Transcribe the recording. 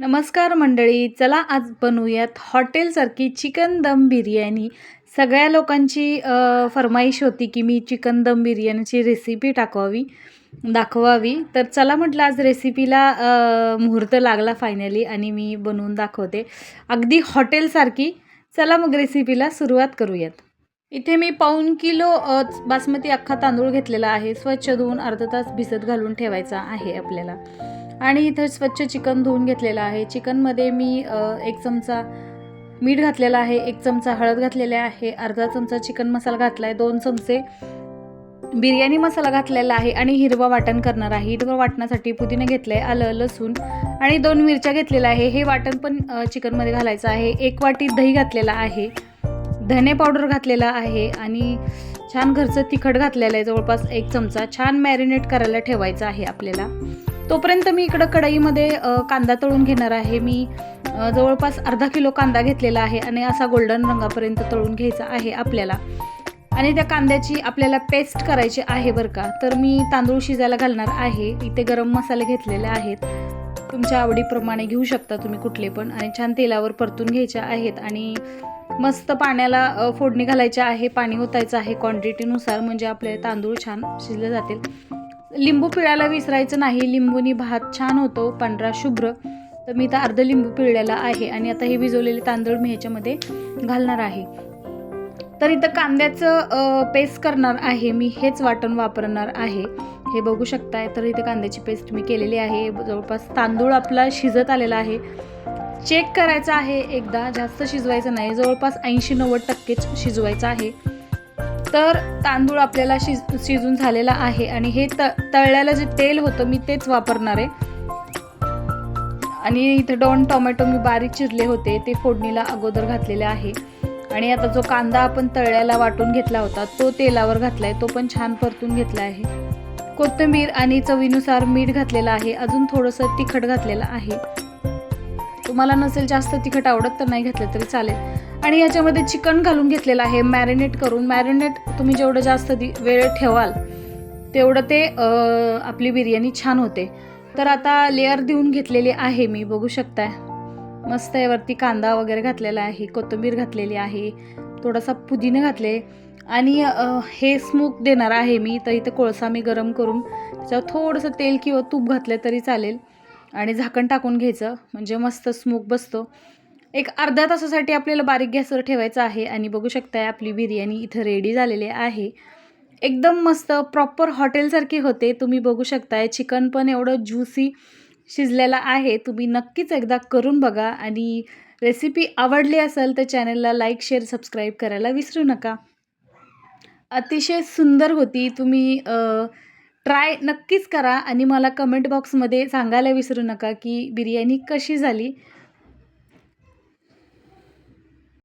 नमस्कार मंडळी चला आज बनवूयात हॉटेलसारखी चिकन दम बिर्याणी. सगळ्या लोकांची फरमाईश होती की मी चिकन दम बिर्याणीची रेसिपी टाकवावी दाखवावी. तर चला म्हटलं आज रेसिपीला मुहूर्त लागला फायनली आणि मी बनवून दाखवते. अगदी हॉटेलसारखी. चला मग रेसिपीला सुरुवात करूयात. इथे मी पाऊन किलो बासमती अख्खा तांदूळ घेतलेला आहे. स्वच्छ धुवून अर्धा तास भिजत घालून ठेवायचा आहे आपल्याला. आणि इथं स्वच्छ चिकन धुवून घेतलेलं आहे. चिकनमध्ये मी एक चमचा मीठ घातलेला आहे एक चमचा हळद घातलेले आहे अर्धा चमचा चिकन मसाला घातला आहे दोन चमचे बिर्याणी मसाला घातलेला आहे आणि हिरवा वाटण करणार आहे. हिरवा वाटण्यासाठी पुदिने घेतलं आहे आलं लसूण आणि दोन मिरच्या घेतलेल्या आहे. हे वाटण पण चिकनमध्ये घालायचं आहे. एक वाटी दही घातलेला आहे धने पावडर घातलेला आहे आणि छान घरचं तिखट घातलेलं आहे. जवळपास एक चमचा छान मॅरिनेट करायला ठेवायचं आहे आपल्याला. तोपर्यंत मी इकडं कढईमध्ये कांदा तळून घेणार आहे. मी जवळपास अर्धा किलो कांदा घेतलेला आहे आणि असा गोल्डन रंगापर्यंत तळून घ्यायचा आहे आपल्याला. आणि त्या कांद्याची आपल्याला पेस्ट करायची आहे बरं का. तर मी तांदूळ शिजायला घालणार आहे. इथे गरम मसाले घेतलेले आहेत. तुमच्या आवडीप्रमाणे घेऊ शकता तुम्ही कुठले पण. आणि छान तेलावर परतून घ्यायच्या आहेत. आणि मस्त पाण्याला फोडणी घालायची आहे. पाणी ओतायचं आहे क्वांटिटीनुसार म्हणजे आपले तांदूळ छान शिजले जातील. लिंबू पिळायला विसरायचं नाही. लिंबूनी भात छान होतो पांढरा शुभ्र. तर मी तर अर्ध लिंबू पिळलेला आहे आणि आता हे भिजवलेले तांदूळ मी ह्याच्यामध्ये घालणार आहे. तर इथं कांद्याचं पेस्ट करणार आहे. मी हेच वाटण वापरणार आहे. हे बघू शकताय. तर इथे कांद्याची पेस्ट मी केलेली आहे. जवळपास तांदूळ आपला शिजत आलेला आहे. चेक करायचं आहे एकदा. जास्त शिजवायचं नाही. जवळपास ऐंशी नव्वद टक्केच शिजवायचं आहे. तर तांदूळ आपल्याला शिज शिजून झालेला आहे आणि हे त तळल्याला जे तेल होतं मी तेच वापरणार आहे. आणि इथे दोन टोमॅटो मी बारीक चिरले होते ते फोडणीला अगोदर घातलेले आहे. आणि आता जो कांदा आपण तळ्याला वाटून घेतला होता तो तेलावर घातला आहे तो पण छान परतून घेतला आहे. कोथिंबीर आणि चवीनुसार मीठ घातलेलं आहे अजून थोडंसं तिखट घातलेलं आहे. तुम्हाला नसेल जास्त तिखट आवडत तर नाही घातलं तरी चालेल. आणि याच्यामध्ये चिकन घालून घेतलेलं आहे मॅरिनेट करून. मॅरिनेट तुम्ही जेवढं जास्त दि वेळ ठेवाल तेवढं ते आपली बिर्याणी छान होते. तर आता लेअर देऊन घेतलेली आहे मी बघू शकताय. मस्त यावरती कांदा वगैरे घातलेला आहे कोथिंबीर घातलेली आहे थोडासा पुदिना घातले. आणि हे स्मोक देणार आहे मी तर इथं कोळसा मी गरम करून त्याच्यावर थोडंसं तेल किंवा तूप घातलं तरी चालेल. आणि झाकण टाकून घ्यायचं. म्हणजे मस्त स्मोक बसतो. एक अर्धा तासासाठी आपल्याला बारीक गॅसवर ठेवायचं आहे आणि बघू शकताय आपली बिर्याणी इथं रेडी झालेली आहे. एकदम मस्त प्रॉपर हॉटेलसारखी होते. तुम्ही बघू शकताय चिकन पण एवढं ज्युसी शिजलेलं आहे. तुम्ही नक्कीच एकदा करून बघा आणि रेसिपी आवडली असेल तर चॅनलला लाईक शेअर सबस्क्राईब करायला विसरू नका. अतिशय सुंदर होती. तुम्ही ट्राय नक्कीच करा आणि मला कमेंट बॉक्समध्ये सांगायला विसरू नका की बिर्याणी कशी झाली.